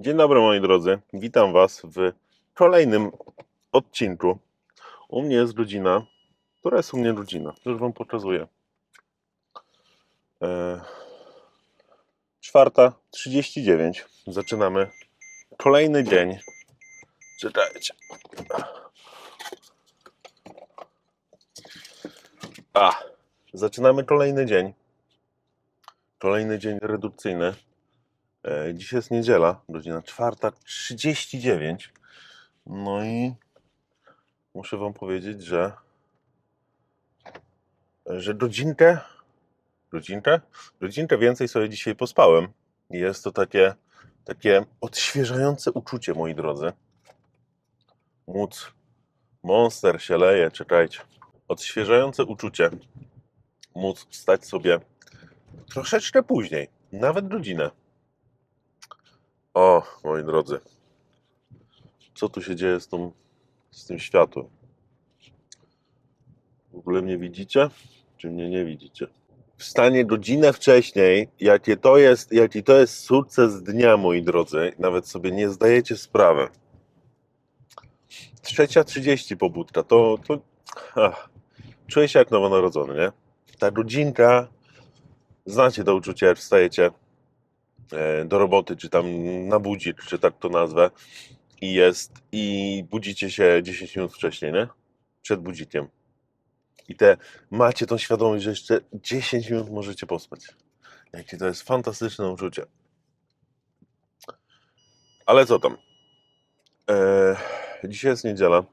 Dzień dobry moi drodzy, witam Was w kolejnym odcinku. U mnie jest rodzina, która jest u mnie rodzina, już Wam pokazuję. E, Czwarta, 39. Zaczynamy kolejny dzień. Czytajcie. A, zaczynamy kolejny dzień. Kolejny dzień redukcyjny. E, Dzisiaj jest niedziela, godzina 4.39. No i muszę Wam powiedzieć, że że godzinkę, godzinkę, godzinkę więcej sobie dzisiaj pospałem. Jest to takie, takie odświeżające uczucie, moi drodzy. Móc, monster się leje, czekajcie. Odświeżające uczucie. Móc wstać sobie troszeczkę później, nawet godzinę. O, moi drodzy, co tu się dzieje z, tą, z tym światłem? W ogóle mnie widzicie, czy mnie nie widzicie? Wstanie godzinę wcześniej, jakie to jest, jaki to jest sukces dnia, moi drodzy, nawet sobie nie zdajecie sprawy. Trzecia 30 pobudka, to, to ach, czuję się jak nowonarodzony, nie? Ta godzinka, znacie to uczucie, jak wstajecie do roboty, czy tam na budzik, czy tak to nazwę, i jest, i budzicie się 10 minut wcześniej, nie? Przed budzikiem. I te macie tą świadomość, że jeszcze 10 minut możecie pospać. Jakie to jest fantastyczne uczucie. Ale co tam? E, dzisiaj jest niedziela.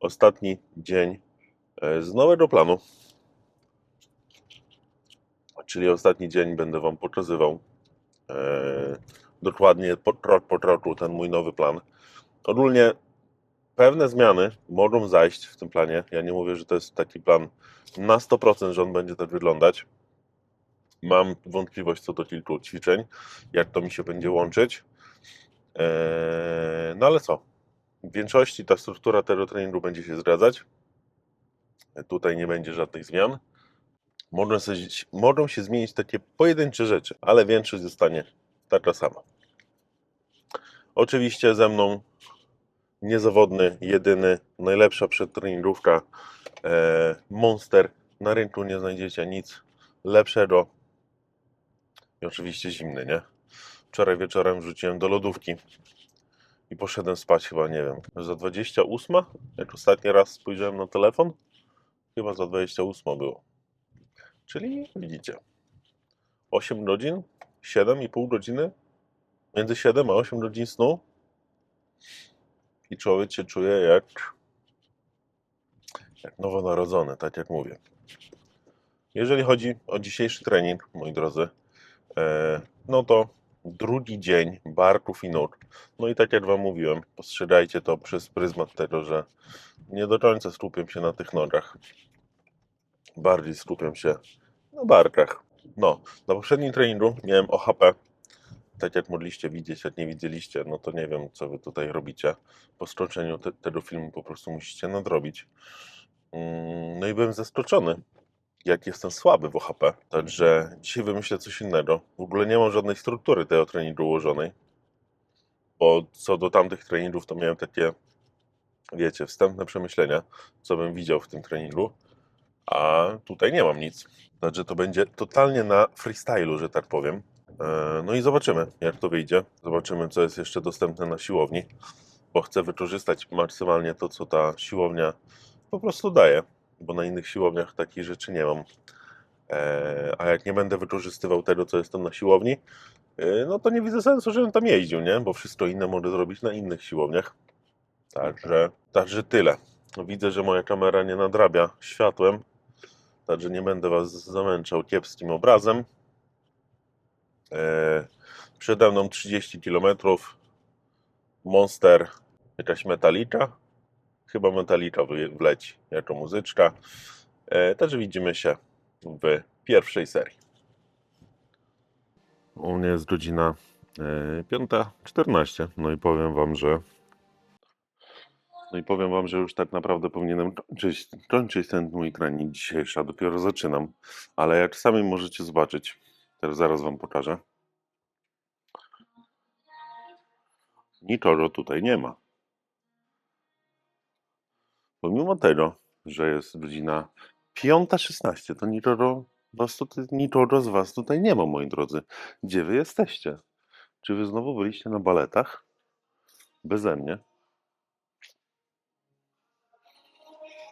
Ostatni dzień e, z nowego planu. Czyli ostatni dzień będę Wam pokazywał e, dokładnie po, krok po kroku ten mój nowy plan. Ogólnie pewne zmiany mogą zajść w tym planie. Ja nie mówię, że to jest taki plan na 100%, że on będzie tak wyglądać. Mam wątpliwość co do kilku ćwiczeń, jak to mi się będzie łączyć. Eee, No ale co? W większości ta struktura tego treningu będzie się zgadzać. Tutaj nie będzie żadnych zmian. Mogą, mogą się zmienić takie pojedyncze rzeczy, ale większość zostanie taka sama. Oczywiście ze mną niezawodny, jedyny, najlepsza przedtreningówka e, Monster. Na rynku nie znajdziecie nic lepszego. I oczywiście zimny, nie? Wczoraj wieczorem wrzuciłem do lodówki i poszedłem spać chyba, nie wiem, za 28? Jak ostatni raz spojrzałem na telefon? Chyba za 28 było. Czyli widzicie, 8 godzin, 7,5 godziny, między 7 a 8 godzin snu i człowiek się czuje jak, jak nowonarodzony, tak jak mówię. Jeżeli chodzi o dzisiejszy trening, moi drodzy, e, no to drugi dzień barków i nóg. No i tak jak Wam mówiłem, postrzegajcie to przez pryzmat tego, że nie do końca skupiam się na tych nogach. Bardziej skupiam się na barkach. No, na poprzednim treningu miałem OHP. Tak jak mogliście widzieć, jak nie widzieliście, no to nie wiem, co Wy tutaj robicie. Po skończeniu te, tego filmu po prostu musicie nadrobić. Mm, No i byłem zaskoczony, jak jestem słaby w OHP. Także dzisiaj wymyślę coś innego. W ogóle nie mam żadnej struktury tego treningu ułożonej. Bo co do tamtych treningów, to miałem takie, wiecie, wstępne przemyślenia, co bym widział w tym treningu. A tutaj nie mam nic. Także to będzie totalnie na freestylu, że tak powiem. E, No i zobaczymy, jak to wyjdzie. Zobaczymy, co jest jeszcze dostępne na siłowni, bo chcę wykorzystać maksymalnie to, co ta siłownia po prostu daje, bo na innych siłowniach takich rzeczy nie mam. E, A jak nie będę wykorzystywał tego, co jest tam na siłowni, e, no to nie widzę sensu, żebym tam jeździł, nie? Bo wszystko inne mogę zrobić na innych siłowniach. Także, także tyle. Widzę, że moja kamera nie nadrabia światłem, także nie będę Was zamęczał kiepskim obrazem. E, Przede mną 30 km. Monster, jakaś metalika. Chyba metalika wy- wleci jako muzyczka. E, Także widzimy się w pierwszej serii. U mnie jest godzina e, 5.14. No i powiem Wam, że no i powiem Wam, że już tak naprawdę powinienem kończyć, kończyć ten mój trening dzisiejszy, a dopiero zaczynam. Ale jak sami możecie zobaczyć, teraz zaraz Wam pokażę. niczego tutaj nie ma. Pomimo tego, że jest godzina 5.16, to niczego, was tutaj, niczego z was tutaj nie ma, moi drodzy. Gdzie wy jesteście? Czy wy znowu byliście na baletach? Beze mnie?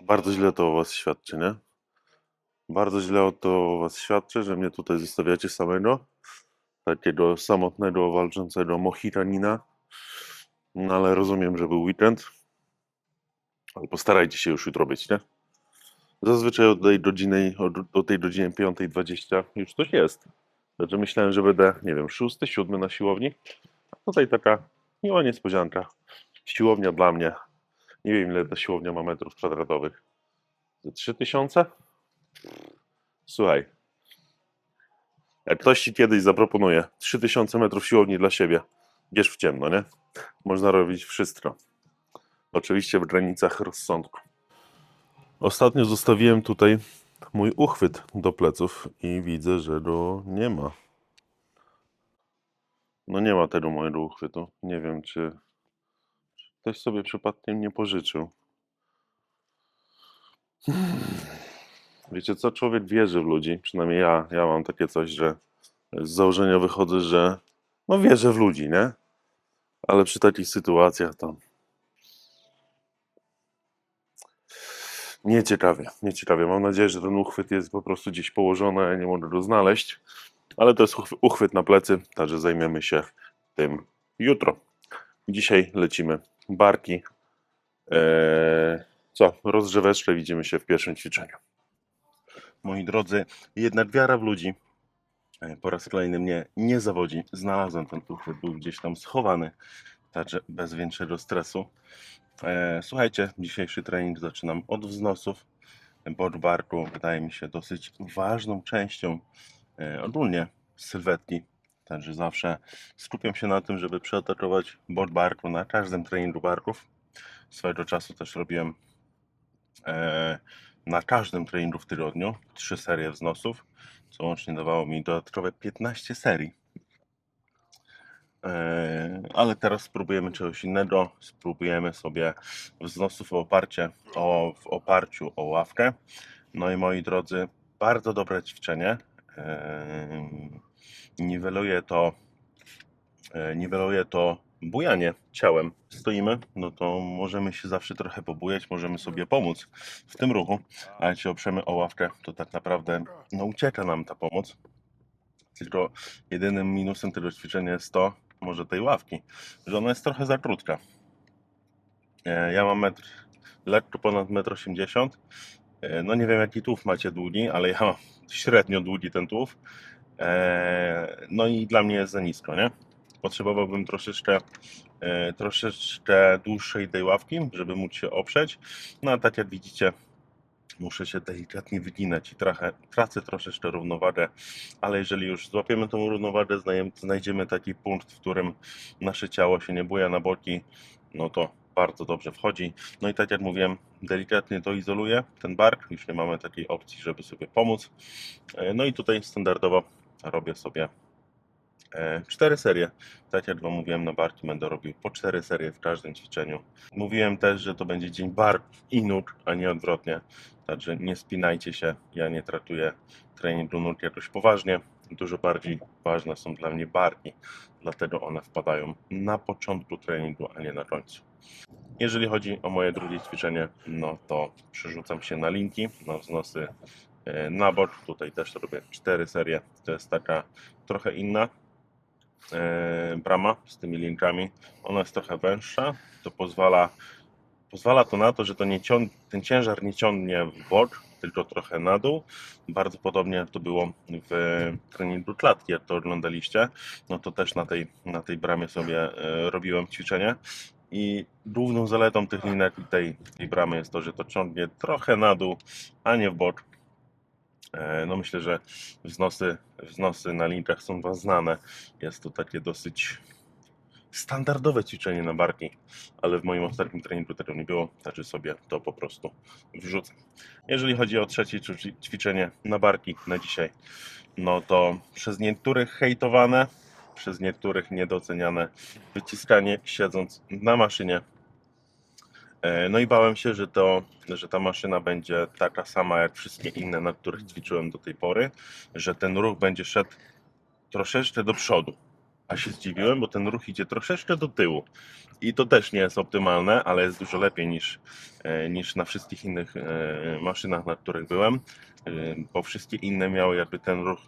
Bardzo źle to o was świadczy, nie? Bardzo źle to o was świadczy, że mnie tutaj zostawiacie samego. Takiego samotnego, walczącego mohitanina. No ale rozumiem, że był weekend. Ale postarajcie się już jutro być, nie? Zazwyczaj od tej godziny, od, do tej godziny 5.20 już coś jest. Także myślałem, że będę, nie wiem, 6, 7 na siłowni. A tutaj taka miła niespodzianka. Siłownia dla mnie. Nie wiem, ile ta siłownia ma metrów kwadratowych. Ze 3000? Słuchaj. Jak ktoś ci kiedyś zaproponuje 3000 metrów siłowni dla siebie, bierz w ciemno, nie? Można robić wszystko. Oczywiście w granicach rozsądku. Ostatnio zostawiłem tutaj mój uchwyt do pleców i widzę, że go nie ma. No nie ma tego mojego uchwytu. Nie wiem, czy ktoś sobie przypadkiem nie pożyczył. Wiecie co, człowiek wierzy w ludzi, przynajmniej ja, ja mam takie coś, że z założenia wychodzę, że no wierzę w ludzi, nie? Ale przy takich sytuacjach to nieciekawie, nieciekawie. Mam nadzieję, że ten uchwyt jest po prostu gdzieś położony, ja nie mogę go znaleźć, ale to jest uchwy- uchwyt na plecy, także zajmiemy się tym jutro. Dzisiaj lecimy barki. Eee, co, rozgrzeweczkę, widzimy się w pierwszym ćwiczeniu. Moi drodzy, jednak wiara w ludzi e, po raz kolejny mnie nie zawodzi. Znalazłem ten uchwyt, był gdzieś tam schowany, także bez większego stresu. E, słuchajcie, dzisiejszy trening zaczynam od wznosów. Board barku wydaje mi się dosyć ważną częścią e, ogólnie sylwetki. Także zawsze skupiam się na tym, żeby przeatakować board barku na każdym treningu barków. Swojego czasu też robiłem e, na każdym treningu w tygodniu trzy serie wznosów, co łącznie dawało mi dodatkowe 15 serii. E, ale teraz spróbujemy czegoś innego. Spróbujemy sobie wznosów oparcie, o, w oparciu o ławkę. No i moi drodzy, bardzo dobre ćwiczenie. E, niweluje to, e, niweluje to bujanie ciałem. Stoimy, no to możemy się zawsze trochę pobujać, możemy sobie pomóc w tym ruchu, a jak się oprzemy o ławkę, to tak naprawdę no, ucieka nam ta pomoc. Tylko jedynym minusem tego ćwiczenia jest to, może tej ławki, że ona jest trochę za krótka. E, Ja mam metr, lekko ponad 1,80 m. E, No nie wiem jaki tułów macie długi, ale ja mam średnio długi ten tułów. E, No i dla mnie jest za nisko, nie? Potrzebowałbym troszeczkę, e, troszeczkę dłuższej tej ławki, żeby móc się oprzeć. No a tak jak widzicie, muszę się delikatnie wyginać i trochę tracę troszeczkę równowagę, ale jeżeli już złapiemy tą równowagę, znajdziemy taki punkt, w którym nasze ciało się nie buja na boki, no to bardzo dobrze wchodzi. No i tak jak mówiłem, delikatnie to izoluje ten bark, już nie mamy takiej opcji, żeby sobie pomóc. E, No i tutaj standardowo robię sobie e, cztery serie. Tak jak Wam mówiłem, na barki będę robił po cztery serie w każdym ćwiczeniu. Mówiłem też, że to będzie dzień barków i nóg, a nie odwrotnie. Także nie spinajcie się, ja nie traktuję treningu nóg jakoś poważnie. Dużo bardziej ważne są dla mnie barki, dlatego one wpadają na początku treningu, a nie na końcu. Jeżeli chodzi o moje drugie ćwiczenie, no to przerzucam się na linki, na wznosy na bok. Tutaj też robię cztery serie. To jest taka trochę inna e, brama z tymi linkami. Ona jest trochę węższa, to pozwala Pozwala to na to, że to nie cią- ten ciężar nie ciągnie w bok, tylko trochę na dół. Bardzo podobnie jak to było w treningu klatki, jak to oglądaliście. No to też na tej, na tej bramie sobie e, robiłem ćwiczenie. I główną zaletą tych linek i tej, tej bramy jest to, że to ciągnie trochę na dół, a nie w bok. E, No myślę, że wznosy, wznosy na linkach są Wam znane. Jest to takie dosyć standardowe ćwiczenie na barki, ale w moim ostatnim treningu tego nie było, także sobie to po prostu wrzucę. Jeżeli chodzi o trzecie ćwi- ćwiczenie na barki na dzisiaj, no to przez niektórych hejtowane, przez niektórych niedoceniane wyciskanie siedząc na maszynie. E, No i bałem się, że, to, że ta maszyna będzie taka sama jak wszystkie inne, na których ćwiczyłem do tej pory, że ten ruch będzie szedł troszeczkę do przodu. A się zdziwiłem, bo ten ruch idzie troszeczkę do tyłu. I to też nie jest optymalne, ale jest dużo lepiej niż, e, niż na wszystkich innych e, maszynach, na których byłem, bo wszystkie inne miały jakby ten ruch,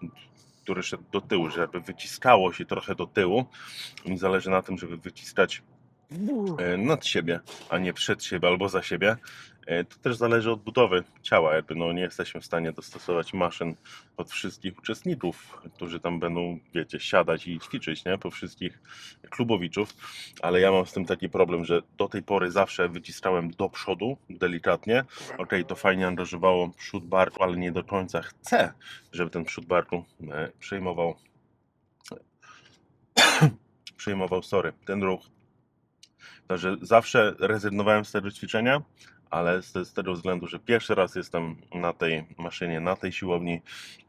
który szedł do tyłu, żeby wyciskało się trochę do tyłu. Mi zależy na tym, żeby wyciskać nad siebie, a nie przed siebie albo za siebie. E, To też zależy od budowy ciała. Jakby no nie jesteśmy w stanie dostosować maszyn pod wszystkich uczestników, którzy tam będą, wiecie, siadać i ćwiczyć, nie? Po wszystkich klubowiczów. Ale ja mam z tym taki problem, że do tej pory zawsze wyciskałem do przodu, delikatnie. Okej, to fajnie angażowało przód barku, ale nie do końca chcę, żeby ten przód barku e, przejmował przejmował, sorry, ten ruch. Także zawsze rezygnowałem z tego ćwiczenia, ale z, z tego względu, że pierwszy raz jestem na tej maszynie, na tej siłowni,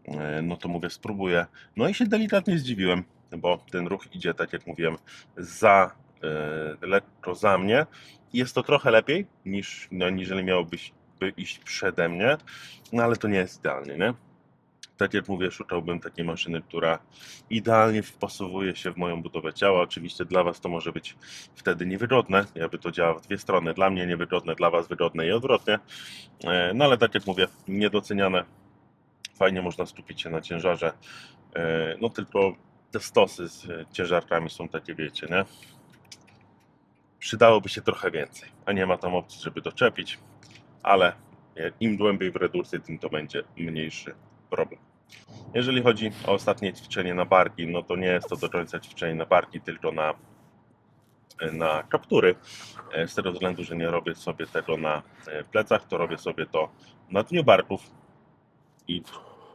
e, no to mówię, spróbuję. No i się delikatnie zdziwiłem, bo ten ruch idzie, tak jak mówiłem, za e, lekko za mnie. Jest to trochę lepiej niż, no, niżeli miałoby by iść przede mnie, no ale to nie jest idealnie, nie? Tak jak mówię, szukałbym takiej maszyny, która idealnie wpasowuje się w moją budowę ciała. Oczywiście dla Was to może być wtedy niewygodne, jakby to działa w dwie strony. Dla mnie niewygodne, dla Was wygodne i odwrotnie. E, No ale tak jak mówię, niedoceniane. Fajnie można skupić się na ciężarze. E, No tylko te stosy z ciężarkami są takie, wiecie, nie? Przydałoby się trochę więcej, a nie ma tam opcji, żeby doczepić, ale im głębiej w redukcję, tym to będzie mniejszy problem. Jeżeli chodzi o ostatnie ćwiczenie na barki, no to nie jest to do końca ćwiczenie na barki, tylko na, na kaptury. E, Z tego względu, że nie robię sobie tego na e, plecach, to robię sobie to na dniu barków. I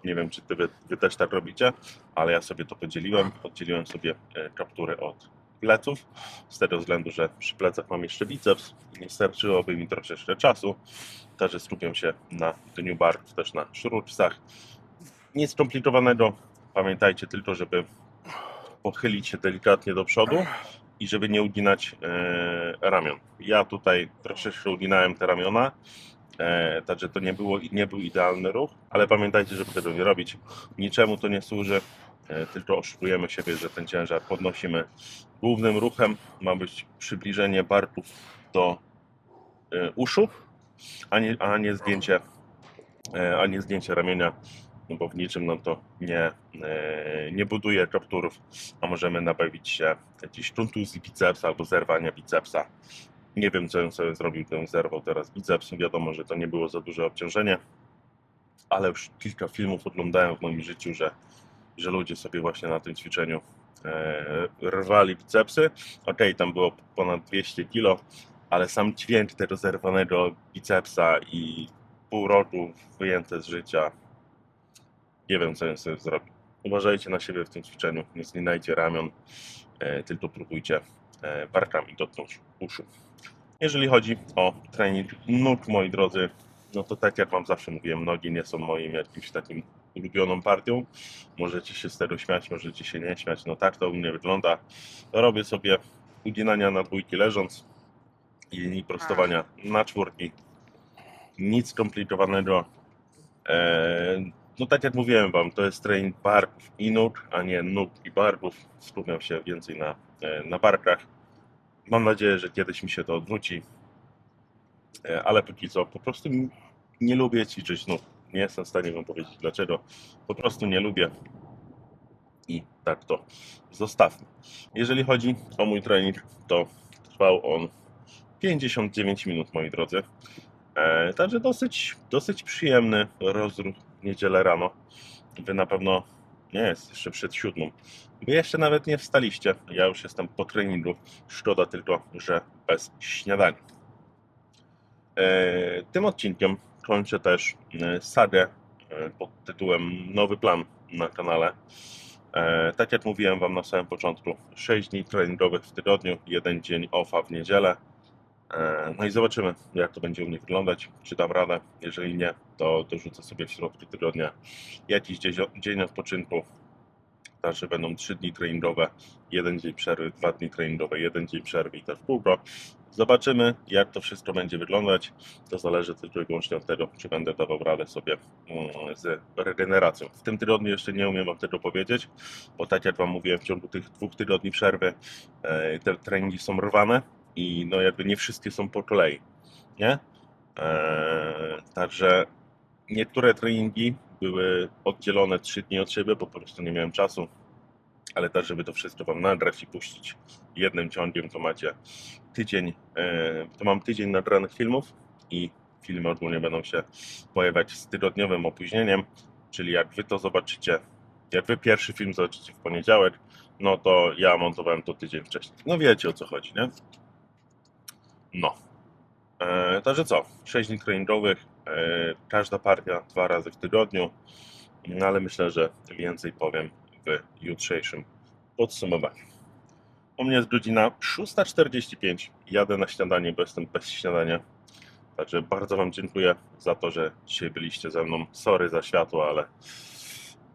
nie wiem, czy ty, wy, też tak robicie, ale ja sobie to podzieliłem. Oddzieliłem sobie e, kaptury od pleców, z tego względu, że przy plecach mam jeszcze biceps i nie starczyłoby mi troszeczkę czasu. Także skupiam się na dniu barków, też na szruczcach nic skomplikowanego. Pamiętajcie tylko, żeby pochylić się delikatnie do przodu i żeby nie uginać e, ramion. Ja tutaj troszeczkę uginałem te ramiona, e, także to nie, było, nie był idealny ruch, ale pamiętajcie, żeby tego nie robić. Niczemu to nie służy, e, tylko oszukujemy siebie, że ten ciężar podnosimy. Głównym ruchem ma być przybliżenie barków do e, uszu, a nie, a nie zdjęcie e, a nie zdjęcie ramienia bo w niczym nam to nie, e, nie buduje kapturów, a możemy nabawić się jakiejś kontuzji bicepsa albo zerwania bicepsa. Nie wiem, co bym sobie zrobił, gdybym zerwał teraz biceps. Wiadomo, że to nie było za duże obciążenie, ale już kilka filmów oglądałem w moim życiu, że, że ludzie sobie właśnie na tym ćwiczeniu e, rwali bicepsy. Okej, tam było ponad 200 kilo, ale sam dźwięk tego zerwanego bicepsa i pół roku wyjęte z życia nie wiem, co sobie zrobił. Uważajcie na siebie w tym ćwiczeniu. Nie zginajcie ramion, e, tylko próbujcie e, barkami dotknąć uszu. Jeżeli chodzi o trening nóg, moi drodzy, no to tak jak Wam zawsze mówiłem, nogi nie są moim jakimś takim ulubioną partią. Możecie się z tego śmiać, możecie się nie śmiać. No tak to u mnie wygląda. Robię sobie uginania na dwójki leżąc i prostowania na czwórki. Nic skomplikowanego. Eee, no tak jak mówiłem Wam, to jest trening barków i nóg, a nie nóg i barków. Skupiam się więcej na, e, na barkach. Mam nadzieję, że kiedyś mi się to odwróci. E, Ale póki co po prostu nie lubię ćwiczyć nóg. Nie jestem w stanie Wam powiedzieć dlaczego. Po prostu nie lubię. I tak to zostawmy. Jeżeli chodzi o mój trening, to trwał on 59 minut, moi drodzy. E, także dosyć, dosyć przyjemny rozruch w niedzielę rano. Wy na pewno nie jest jeszcze przed siódmą. Wy jeszcze nawet nie wstaliście. Ja już jestem po treningu. Szkoda tylko, że bez śniadania. E, tym odcinkiem kończę też e, sagę pod tytułem Nowy plan na kanale. Tak jak mówiłem Wam na samym początku, 6 dni treningowych w tygodniu, jeden dzień offa w niedzielę. E, No i zobaczymy, jak to będzie u mnie wyglądać, czy dam radę. Jeżeli nie, to dorzucę sobie w środku tygodnia jakiś dzień, odpoczynku. także będą 3 dni treningowe, jeden dzień przerwy, dwa dni treningowe, jeden dzień przerwy i w kółko. Zobaczymy, jak to wszystko będzie wyglądać. To zależy tylko i wyłącznie od tego, czy będę dawał radę sobie mm, z regeneracją. W tym tygodniu jeszcze nie umiem Wam tego powiedzieć, bo tak jak Wam mówiłem, w ciągu tych dwóch tygodni przerwy e, te treningi są rwane i no jakby nie wszystkie są po kolei, nie? E, także niektóre treningi były oddzielone 3 dni od siebie, po prostu nie miałem czasu, ale też, żeby to wszystko Wam nagrać i puścić jednym ciągiem, to macie tydzień, e, to mam tydzień nagranych filmów i filmy ogólnie będą się pojawiać z tygodniowym opóźnieniem, czyli jak Wy to zobaczycie, jak Wy pierwszy film zobaczycie w poniedziałek, no to ja montowałem to tydzień wcześniej. No wiecie o co chodzi, nie? No. E, także co? 6 dni treningowych, e, każda partia dwa razy w tygodniu, no ale myślę, że więcej powiem w jutrzejszym podsumowaniu. U mnie jest godzina 6.45. Jadę na śniadanie, bo jestem bez śniadania. Także bardzo Wam dziękuję za to, że dzisiaj byliście ze mną. Sorry za światło, ale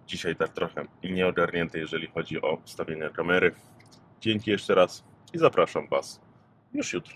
dzisiaj tak trochę nieogarnięty, jeżeli chodzi o ustawienie kamery. Dzięki jeszcze raz i zapraszam Was już jutro.